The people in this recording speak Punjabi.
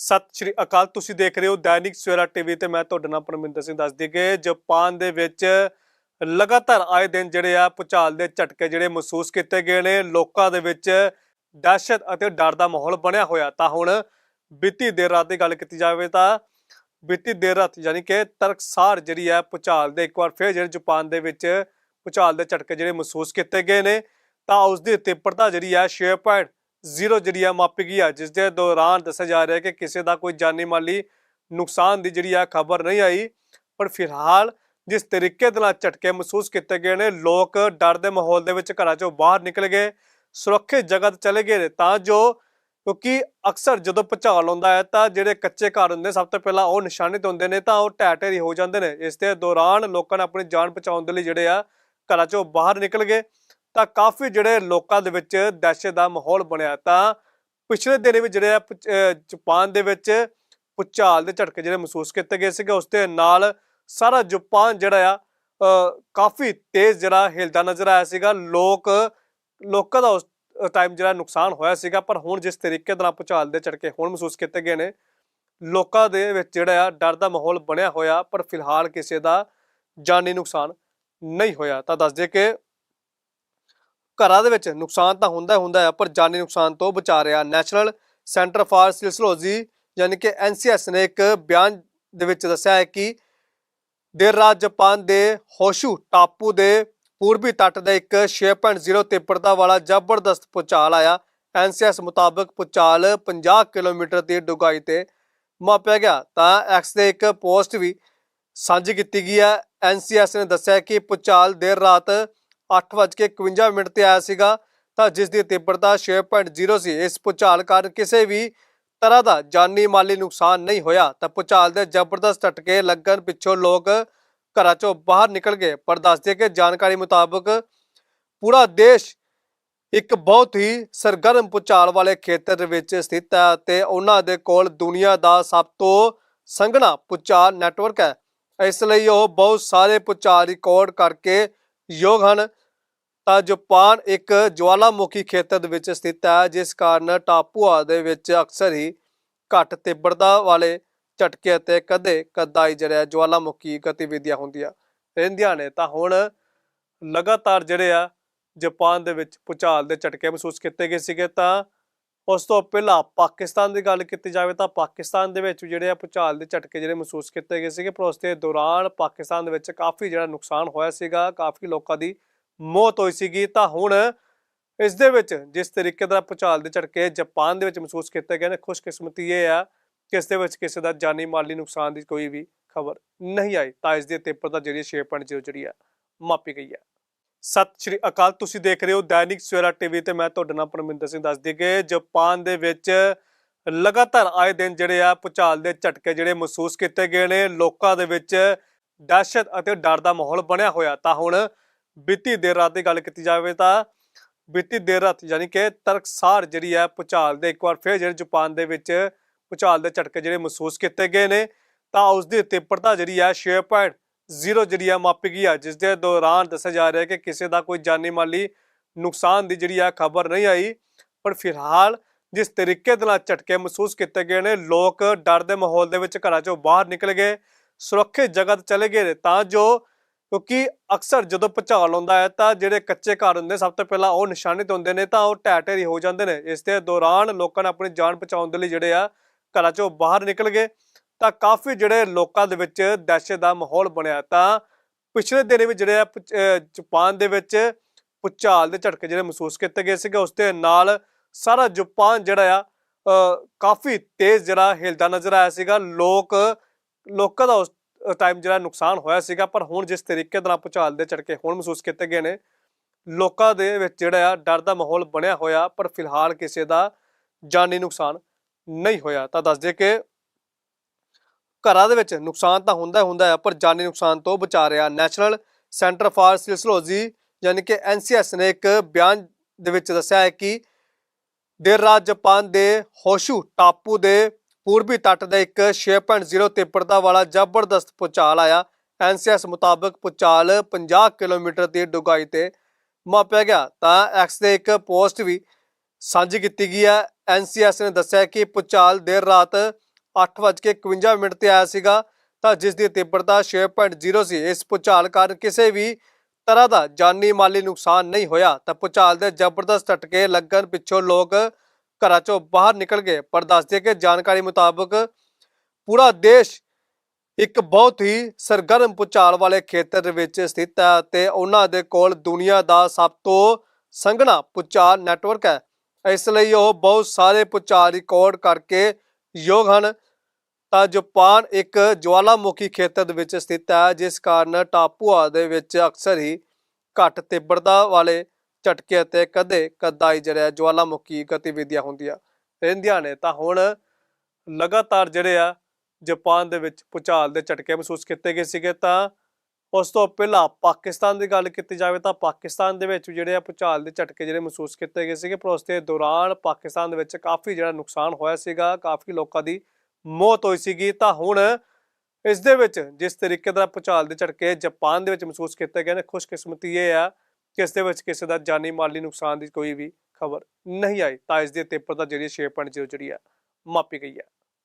ਸਤਿ ਸ਼੍ਰੀ ਅਕਾਲ, ਤੁਸੀਂ ਦੇਖ ਰਹੇ ਹੋ ਦੈਨਿਕ ਸਵੇਰਾ ਟੀਵੀ ਤੇ ਮੈਂ ਤੁਹਾਡੇ ਨਾਲ ਪਰਮਿੰਦਰ ਸਿੰਘ ਦੱਸ ਦਿਗੇ ਜਪਾਨ ਦੇ ਵਿੱਚ ਲਗਾਤਾਰ ਆਏ ਦਿਨ ਜਿਹੜੇ ਆ ਪੁਚਾਲ ਦੇ ਝਟਕੇ ਜਿਹੜੇ ਮਹਿਸੂਸ ਕੀਤੇ ਗਏ ਨੇ, ਲੋਕਾਂ ਦੇ ਵਿੱਚ ਦਹਿਸ਼ਤ ਅਤੇ ਡਰ ਦਾ ਮਾਹੌਲ ਬਣਿਆ ਹੋਇਆ ਤਾਂ ਹੁਣ ਬੀਤੀ ਦੇਰ ਰਾਤ ਦੀ ਗੱਲ ਕੀਤੀ ਜਾਵੇ ਤਾਂ ਬੀਤੀ ਦੇਰ ਰਾਤ ਯਾਨੀ ਕਿ ਤਰਕਸਾਰ ਜਿਹੜੀ ਆ ਪੁਚਾਲ ਦੇ ਇੱਕ ਵਾਰ ਫੇਰ ਜਿਹੜੇ ਜਾਪਾਨ ਦੇ ਵਿੱਚ ਪੁਚਾਲ ਦੇ ਝਟਕੇ ਜਿਹੜੇ ਮਹਿਸੂਸ ਕੀਤੇ ਗਏ ਨੇ, ਤਾਂ ਉਸ ਦੀ ਤੀਬਰਤਾ ਜਿਹੜੀ ਆ 6. ਜ਼ੀਰੋ ਜਿਹੜੀ ਆ ਮਾਪੀ ਗਈ ਆ, ਜਿਸ ਦੇ ਦੌਰਾਨ ਦੱਸਿਆ ਜਾ ਰਿਹਾ ਕਿ ਕਿਸੇ ਦਾ ਕੋਈ ਜਾਨੀ ਮਾਲੀ ਨੁਕਸਾਨ ਦੀ ਜਿਹੜੀ ਆ ਖਬਰ ਨਹੀਂ ਆਈ, ਪਰ ਫਿਲਹਾਲ ਜਿਸ ਤਰੀਕੇ ਦੇ ਨਾਲ ਝਟਕੇ ਮਹਿਸੂਸ ਕੀਤੇ ਗਏ ਨੇ, ਲੋਕ ਡਰ ਦੇ ਮਾਹੌਲ ਦੇ ਵਿੱਚ ਘਰਾਂ ਚੋਂ ਬਾਹਰ ਨਿਕਲ ਗਏ, ਸੁਰੱਖਿਅਤ ਜਗ੍ਹਾ ਤੇ ਚਲੇ ਗਏ ਤਾਂ ਜੋ ਕਿਉਂਕਿ ਅਕਸਰ ਜਦੋਂ ਭੁਚਾਲ ਆਉਂਦਾ ਹੈ, ਤਾਂ ਜਿਹੜੇ ਕੱਚੇ ਘਰ ਹੁੰਦੇ ਸਭ ਤੋਂ ਪਹਿਲਾਂ ਉਹ ਨਿਸ਼ਾਨਿਤ ਹੁੰਦੇ ਨੇ, ਤਾਂ ਉਹ ਢਹਿ ਢੇਰੀ ਹੋ ਜਾਂਦੇ ਨੇ। ਇਸ ਦੇ ਦੌਰਾਨ ਲੋਕਾਂ ਨੇ ਆਪਣੀ ਜਾਨ ਬਚਾਉਣ ਦੇ ਲਈ ਜਿਹੜੇ ਆ ਘਰਾਂ ਚੋਂ ਬਾਹਰ ਨਿਕਲ ਗਏ। ਤਾਂ ਕਾਫੀ ਜਿਹੜੇ ਲੋਕਾਂ ਦੇ ਵਿੱਚ ਦਹਿਸ਼ਤ ਦਾ ਮਾਹੌਲ ਬਣਿਆ ਤਾਂ ਪਿਛਲੇ ਦਿਨ ਵੀ ਜਿਹੜੇ ਆ ਭੁਚ- ਜਾਪਾਨ ਦੇ ਵਿੱਚ ਭੁਚਾਲ ਦੇ ਝਟਕੇ ਜਿਹੜੇ ਮਹਿਸੂਸ ਕੀਤੇ ਗਏ ਸੀਗੇ, ਉਸ ਦੇ ਨਾਲ ਸਾਰਾ ਜਾਪਾਨ ਜਿਹੜਾ ਆ ਕਾਫੀ ਤੇਜ਼ ਜਿਹੜਾ ਹਿਲਦਾ ਨਜ਼ਰ ਆਇਆ ਸੀਗਾ। ਲੋਕ, ਲੋਕਾਂ ਦਾ ਉਸ ਟਾਈਮ ਜਿਹੜਾ ਨੁਕਸਾਨ ਹੋਇਆ ਸੀਗਾ, ਪਰ ਹੁਣ ਜਿਸ ਤਰੀਕੇ ਦੇ ਨਾਲ ਭੁਚਾਲ ਦੇ ਝਟਕੇ ਹੁਣ ਮਹਿਸੂਸ ਕੀਤੇ ਗਏ ਨੇ, ਲੋਕਾਂ ਦੇ ਵਿੱਚ ਜਿਹੜਾ ਆ ਡਰ ਦਾ ਮਾਹੌਲ ਬਣਿਆ ਹੋਇਆ, ਪਰ ਫਿਲਹਾਲ ਕਿਸੇ ਦਾ ਜਾਨੀ ਨੁਕਸਾਨ ਨਹੀਂ ਹੋਇਆ। ਤਾਂ ਦੱਸ ਦੇ ਕਿ ਘਰਾਂ ਦੇ ਵਿੱਚ ਨੁਕਸਾਨ ਤਾਂ ਹੁੰਦਾ ਹੀ ਹੁੰਦਾ ਹੈ, ਪਰ ਜਾਨੀ ਨੁਕਸਾਨ ਤੋਂ ਬਚਾ ਰਿਹਾ ਨੈਸ਼ਨਲ ਸੈਂਟਰ ਫਾਰ ਸਿਲਸਲੋਜੀ ਯਾਨੀ ਕਿ ਐਨਸੀਐਸ ਨੇ ਇੱਕ ਬਿਆਨ ਦੇ ਵਿੱਚ ਦੱਸਿਆ ਹੈ ਕਿ ਦੇਰ ਰਾਤ ਜਾਪਾਨ ਦੇ ਹੋਸ਼ੂ ਟਾਪੂ ਦੇ ਪੂਰਬੀ ਤੱਟ ਦੇ ਇੱਕ 6.0 ਤੀਬਰਤਾ ਵਾਲਾ ਜ਼ਬਰਦਸਤ ਭੂਚਾਲ ਆਇਆ। ਐਨਸੀਐਸ ਮੁਤਾਬਕ ਭੂਚਾਲ 50 ਕਿਲੋਮੀਟਰ ਦੀ ਡੁਗਾਈ ਤੇ ਮਾਪਿਆ ਗਿਆ। ਤਾਂ ਐਕਸ ਦੇ ਇੱਕ ਪੋਸਟ ਵੀ ਸਾਂਝੀ ਕੀਤੀ ਗਈ ਹੈ। ਐਨਸੀਐਸ ਨੇ ਦੱਸਿਆ ਕਿ ਭੂਚਾਲ ਦੇਰ ਰਾਤ 8:51 ਮਿੰਟ ਤੇ ਆਇਆ ਸੀਗਾ, ਤਾਂ ਜਿਸ ਦੀ ਤੀਬਰਤਾ 6.0 ਸੀ। ਇਸ ਭੂਚਾਲ ਕਾਰਨ ਕਿਸੇ ਵੀ ਤਰ੍ਹਾਂ ਦਾ ਜਾਨੀ ਮਾਲੀ ਨੁਕਸਾਨ ਨਹੀਂ ਹੋਇਆ। ਤਾਂ ਭੂਚਾਲ ਦੇ ਜ਼ਬਰਦਸਤ ਝਟਕੇ ਲੱਗਣ ਪਿੱਛੋਂ ਲੋਕ ਘਰਾਂ ਚੋਂ ਬਾਹਰ ਨਿਕਲ ਗਏ। ਪਰ ਦੱਸਦੇ ਕਿ ਜਾਣਕਾਰੀ ਮੁਤਾਬਕ ਪੂਰਾ ਦੇਸ਼ ਇੱਕ ਬਹੁਤ ਹੀ ਸਰਗਰਮ ਭੂਚਾਲ ਵਾਲੇ ਖੇਤਰ ਵਿੱਚ ਸਥਿਤ ਹੈ ਤੇ ਉਹਨਾਂ ਦੇ ਕੋਲ ਦੁਨੀਆ ਦਾ ਸਭ ਤੋਂ ਸੰਘਣਾ ਭੂਚਾਲ ਨੈਟਵਰਕ ਹੈ। ਇਸ ਲਈ ਉਹ ਬਹੁਤ ਸਾਰੇ ਭੂਚਾਲ ਰਿਕਾਰਡ ਕਰਕੇ ਯੋਗ ਹਨ। ਜਾਪਾਨ ਇੱਕ ਜਵਾਲਾਮੁਖੀ ਖੇਤਰ ਦੇ ਵਿੱਚ ਸਥਿਤ ਹੈ, ਜਿਸ ਕਾਰਨ ਟਾਪੂਆ ਦੇ ਵਿੱਚ ਅਕਸਰ ਹੀ ਘੱਟ ਤੀਬਰਤਾ ਵਾਲੇ ਝਟਕੇ ਅਤੇ ਕਦੇ ਕਦਾਈ ਜਿਹੜਾ ਜਵਾਲਾਮੁਖੀ ਗਤੀਵਿਧੀਆਂ ਹੁੰਦੀਆਂ ਰਹਿੰਦੀਆਂ ਨੇ। ਤਾਂ ਹੁਣ ਲਗਾਤਾਰ ਜਿਹੜੇ ਆ ਜਾਪਾਨ ਦੇ ਵਿੱਚ ਭੂਚਾਲ ਦੇ ਝਟਕੇ ਮਹਿਸੂਸ ਕੀਤੇ ਗਏ ਸੀਗੇ, ਤਾਂ ਉਸ ਤੋਂ ਪਹਿਲਾਂ ਪਾਕਿਸਤਾਨ ਦੀ ਗੱਲ ਕੀਤੀ ਜਾਵੇ ਤਾਂ ਪਾਕਿਸਤਾਨ ਦੇ ਵਿੱਚ ਵੀ ਜਿਹੜੇ ਆ ਭੂਚਾਲ ਦੇ ਝਟਕੇ ਜਿਹੜੇ ਮਹਿਸੂਸ ਕੀਤੇ ਗਏ ਸੀਗੇ, ਪਰ ਉਸ ਦੇ ਦੌਰਾਨ ਪਾਕਿਸਤਾਨ ਦੇ ਵਿੱਚ ਕਾਫੀ ਜਿਹੜਾ ਨੁਕਸਾਨ ਹੋਇਆ ਸੀਗਾ, ਕਾਫੀ ਲੋਕਾਂ ਦੀ ਮੌਤ ਹੋਈ ਸੀਗੀ, ਤਾਂ ਹੁਣ ਇਸ ਦੇ ਵਿੱਚ ਜਿਸ ਤਰੀਕੇ ਦਾ ਭੂਚਾਲ ਦੇ ਝਟਕੇ ਜਾਪਾਨ ਦੇ ਵਿੱਚ ਮਹਿਸੂਸ ਕੀਤੇ ਗਏ ਨੇ, ਖੁਸ਼ਕਿਸਮਤੀ ਇਹ ਆ ਕਿ ਇਸ ਦੇ ਵਿੱਚ ਕਿਸੇ ਦਾ ਜਾਨੀ ਮਾਲੀ ਨੁਕਸਾਨ ਦੀ ਕੋਈ ਵੀ ਖਬਰ ਨਹੀਂ ਆਈ। ਤਾਂ ਇਸ ਪੇਪਰ ਦਾ ਜਿਹੜੀ 6.0 ਜਿਹੜੀ ਆ, ਮਾਪੀ ਗਈ ਹੈ ਸਤਿ ਸ਼੍ਰੀ ਅਕਾਲ, ਤੁਸੀਂ ਦੇਖ ਰਹੇ ਹੋ ਦੈਨਿਕ ਸਵੇਰਾ ਟੀਵੀ ਤੇ ਮੈਂ ਤੁਹਾਡਾ ਨਾਮ ਪਰਮਿੰਦਰ ਸਿੰਘ ਦੱਸਦੀ ਕਿ ਜਾਪਾਨ ਦੇ ਵਿੱਚ ਲਗਾਤਾਰ ਆਏ ਦਿਨ ਜਿਹੜੇ ਆ ਭੂਚਾਲ ਦੇ ਝਟਕੇ ਜਿਹੜੇ ਮਹਿਸੂਸ ਕੀਤੇ ਗਏ ਨੇ, ਲੋਕਾਂ ਦੇ ਵਿੱਚ ਦਹਿਸ਼ਤ ਅਤੇ ਡਰ ਦਾ ਮਾਹੌਲ ਬਣਿਆ ਹੋਇਆ। ਤਾਂ ਹੁਣ ਬੀਤੀ ਦੇਰ ਰਾਤ ਦੀ ਗੱਲ ਕੀਤੀ ਜਾਵੇ ਤਾਂ ਬੀਤੀ ਦੇਰ ਰਾਤ ਯਾਨੀ ਕਿ ਤਰਕਸਾਰ ਜਿਹੜੀ ਹੈ ਭੂਚਾਲ ਦੇ ਇੱਕ ਵਾਰ ਫਿਰ ਜਿਹੜੇ ਜਾਪਾਨ ਦੇ ਵਿੱਚ ਭੂਚਾਲ ਦੇ ਝਟਕੇ ਜਿਹੜੇ ਮਹਿਸੂਸ ਕੀਤੇ ਗਏ ਨੇ, ਤਾਂ ਉਸ ਦੀ ਤੀਬਰਤਾ ਜਿਹੜੀ ਹੈ 6.0 ਜਿਹੜੀ ਹੈ ਮਾਪੀ ਗਈ ਹੈ, ਜਿਸ ਦੇ ਦੌਰਾਨ ਦੱਸਿਆ ਜਾ ਰਿਹਾ ਹੈ ਕਿ ਕਿਸੇ ਦਾ ਕੋਈ ਜਾਨੀ ਮਾਲੀ ਨੁਕਸਾਨ ਦੀ ਜਿਹੜੀ ਹੈ ਖਬਰ ਨਹੀਂ ਆਈ, ਪਰ ਫਿਲਹਾਲ ਜਿਸ ਤਰੀਕੇ ਦੇ ਨਾਲ ਝਟਕੇ ਮਹਿਸੂਸ ਕੀਤੇ ਗਏ ਨੇ, ਲੋਕ ਡਰ ਦੇ ਮਾਹੌਲ ਦੇ ਵਿੱਚ ਘਰਾਂ ਚੋਂ ਬਾਹਰ ਨਿਕਲ ਗਏ, ਸੁਰੱਖਿਅਤ ਜਗ੍ਹਾ ਤੇ ਚਲੇ ਗਏ ਨੇ, ਤਾਂ ਜੋ ਕਿਉਂਕਿ ਅਕਸਰ ਜਦੋਂ ਭੁਚਾਲ ਆਉਂਦਾ ਹੈ ਤਾਂ ਜਿਹੜੇ ਕੱਚੇ ਘਰ ਹੁੰਦੇ, ਸਭ ਤੋਂ ਪਹਿਲਾਂ ਉਹ ਨਿਸ਼ਾਨਿਤ ਹੁੰਦੇ ਨੇ ਤਾਂ ਉਹ ਢਹਿ ਢੇਰੀ ਹੋ ਜਾਂਦੇ ਨੇ। ਇਸ ਦੇ ਦੌਰਾਨ ਲੋਕਾਂ ਨੇ ਆਪਣੀ ਜਾਨ ਬਚਾਉਣ ਦੇ ਲਈ ਜਿਹੜੇ ਆ ਘਰਾਂ ਚੋਂ ਬਾਹਰ ਨਿਕਲ ਗਏ। ਤਾਂ ਕਾਫੀ ਜਿਹੜੇ ਲੋਕਾਂ ਦੇ ਵਿੱਚ ਦਹਿਸ਼ਤ ਦਾ ਮਾਹੌਲ ਬਣਿਆ। ਤਾਂ ਪਿਛਲੇ ਦਿਨ ਵੀ ਜਿਹੜੇ ਆ ਭੁਚ- ਜਾਪਾਨ ਦੇ ਵਿੱਚ ਭੁਚਾਲ ਦੇ ਝਟਕੇ ਜਿਹੜੇ ਮਹਿਸੂਸ ਕੀਤੇ ਗਏ ਸੀਗੇ। ਉਸ ਦੇ ਨਾਲ ਸਾਰਾ ਜਾਪਾਨ ਜਿਹੜਾ ਆ ਕਾਫੀ ਤੇਜ਼ ਜਿਹੜਾ ਹਿਲਦਾ ਨਜ਼ਰ ਆਇਆ ਸੀਗਾ। ਲੋਕ, ਲੋਕਾਂ ਦਾ ਉਸ ਟਾਈਮ ਜਿਹੜਾ ਨੁਕਸਾਨ ਹੋਇਆ ਸੀਗਾ, ਪਰ ਹੁਣ ਜਿਸ ਤਰੀਕੇ ਦੇ ਨਾਲ ਭੁਚਾਲ ਦੇ ਝਟਕੇ ਹੁਣ ਮਹਿਸੂਸ ਕੀਤੇ ਗਏ ਨੇ, ਲੋਕਾਂ ਦੇ ਵਿੱਚ ਜਿਹੜਾ ਆ ਡਰ ਦਾ ਮਾਹੌਲ ਬਣਿਆ ਹੋਇਆ, ਪਰ ਫਿਲਹਾਲ ਕਿਸੇ ਦਾ ਜਾਨੀ ਨੁਕਸਾਨ ਨਹੀਂ ਹੋਇਆ। ਤਾਂ ਦੱਸ ਦੇ ਕਿ ਘਰਾਂ ਦੇ ਵਿੱਚ ਨੁਕਸਾਨ ਤਾਂ ਹੁੰਦਾ ਹੀ ਹੁੰਦਾ ਹੈ ਪਰ ਜਾਨੀ ਨੁਕਸਾਨ ਤੋਂ ਬਚਾ ਰਿਹਾ ਨੈਸ਼ਨਲ ਸੈਂਟਰ ਫਾਰ ਸਿਲਸਲੋਜੀ, ਯਾਨੀ ਕਿ ਐਨਸੀਐਸ ਨੇ ਇੱਕ ਬਿਆਨ ਦੇ ਵਿੱਚ ਦੱਸਿਆ ਹੈ ਕਿ ਦੇਰ ਰਾਤ ਜਾਪਾਨ ਦੇ ਹੋਸ਼ੂ ਟਾਪੂ ਦੇ ਪੂਰਬੀ ਤੱਟ ਦੇ ਇੱਕ 6.0 ਤੀਬਰਤਾ ਵਾਲਾ ਜ਼ਬਰਦਸਤ ਭੂਚਾਲ ਆਇਆ। ਐਨਸੀਐਸ ਮੁਤਾਬਕ ਭੂਚਾਲ 50 ਕਿਲੋਮੀਟਰ ਦੀ ਡੁਗਾਈ ਤੇ ਮਾਪਿਆ ਗਿਆ। ਤਾਂ ਐਕਸ ਦੇ ਇੱਕ ਪੋਸਟ ਵੀ ਸਾਂਝੀ ਕੀਤੀ ਗਈ ਹੈ। ਐਨਸੀਐਸ ਨੇ ਦੱਸਿਆ ਕਿ ਭੂਚਾਲ ਦੇਰ ਰਾਤ 8:51 ਮਿੰਟ ਤੇ ਆਇਆ ਸੀਗਾ। ਤਾਂ ਜਿਸ ਦੀ ਤੀਬਰਤਾ 6.0 ਸੀ। ਇਸ ਭੂਚਾਲ ਕਾਰਨ ਕਿਸੇ ਵੀ ਤਰ੍ਹਾਂ ਦਾ ਜਾਨੀ ਮਾਲੀ ਨੁਕਸਾਨ ਨਹੀਂ ਹੋਇਆ। ਤਾਂ ਭੂਚਾਲ ਦੇ ਜ਼ਬਰਦਸਤ ਝਟਕੇ ਲੱਗਣ ਪਿੱਛੋਂ ਲੋਕ ਘਰਾਂ ਚੋਂ ਬਾਹਰ ਨਿਕਲ ਗਏ, ਪਰ ਦੱਸਦੇ ਕਿ ਜਾਣਕਾਰੀ ਮੁਤਾਬਕ ਪੂਰਾ ਦੇਸ਼ ਇੱਕ ਬਹੁਤ ਹੀ ਸਰਗਰਮ ਭੂਚਾਲ ਵਾਲੇ ਖੇਤਰ ਵਿੱਚ ਸਥਿਤ ਹੈ ਤੇ ਉਹਨਾਂ ਦੇ ਕੋਲ ਦੁਨੀਆ ਦਾ ਸਭ ਤੋਂ ਸੰਘਣਾ ਭੂਚਾਲ ਨੈਟਵਰਕ ਹੈ। ਇਸ ਲਈ ਉਹ ਬਹੁਤ ਸਾਰੇ ਭੂਚਾਲ ਰਿਕਾਰਡ ਕਰਕੇ ਯੋਗ ਹਨ। ਤਾਂ ਜਾਪਾਨ ਇੱਕ ਜਵਾਲਾਮੁਖੀ ਖੇਤਰ ਦੇ ਵਿੱਚ ਸਥਿਤ ਹੈ, ਜਿਸ ਕਾਰਨ ਟਾਪੂਆ ਦੇ ਵਿੱਚ ਅਕਸਰ ਹੀ ਘੱਟ ਤੀਬਰਤਾ ਵਾਲੇ ਝਟਕੇ ਅਤੇ ਕਦੇ ਕਦਾਈ ਜਿਹੜਾ ਜਵਾਲਾਮੁਖੀ ਗਤੀਵਿਧੀਆਂ ਹੁੰਦੀਆਂ ਰਹਿੰਦੀਆਂ ਨੇ, ਤਾਂ ਹੁਣ ਲਗਾਤਾਰ ਜਿਹੜੇ ਆ ਜਾਪਾਨ ਦੇ ਵਿੱਚ ਭੂਚਾਲ ਦੇ ਝਟਕੇ ਮਹਿਸੂਸ ਕੀਤੇ ਗਏ ਸੀਗੇ, ਤਾਂ ਉਸ ਤੋਂ ਪਹਿਲਾਂ ਪਾਕਿਸਤਾਨ ਦੀ ਗੱਲ ਕੀਤੀ ਜਾਵੇ ਤਾਂ ਪਾਕਿਸਤਾਨ ਦੇ ਵਿੱਚ ਵੀ ਜਿਹੜੇ ਆ ਭੂਚਾਲ ਦੇ ਝਟਕੇ ਜਿਹੜੇ ਮਹਿਸੂਸ ਕੀਤੇ ਗਏ ਸੀਗੇ, ਪਰ ਉਸ ਦੇ ਦੌਰਾਨ ਪਾਕਿਸਤਾਨ ਦੇ ਵਿੱਚ ਕਾਫੀ ਜਿਹੜਾ ਨੁਕਸਾਨ ਹੋਇਆ ਸੀਗਾ, ਕਾਫੀ ਲੋਕਾਂ ਦੀ ਮੌਤ ਹੋਈ ਸੀਗੀ, ਤਾਂ ਹੁਣ ਇਸ ਦੇ ਵਿੱਚ ਜਿਸ ਤਰੀਕੇ ਦਾ ਭੂਚਾਲ ਦੇ ਝਟਕੇ ਜਾਪਾਨ ਦੇ ਵਿੱਚ ਮਹਿਸੂਸ ਕੀਤੇ ਗਏ ਨੇ, ਖੁਸ਼ਕਿਸਮਤੀ ਇਹ ਆ ਕਿਸ ਦੇ ਵਿੱਚ ਕਿਸੇ ਦਾ ਜਾਨੀ ਮਾਲੀ ਨੁਕਸਾਨ ਦੀ ਕੋਈ ਵੀ ਖਬਰ ਨਹੀਂ ਆਈ, ਤਾਂ ਇਸ ਪੇਪਰ ਦਾ ਜਿਹੜੀ 6.0 ਜਿਹੜੀ ਆ ਮਾਪੀ ਗਈ ਹੈ।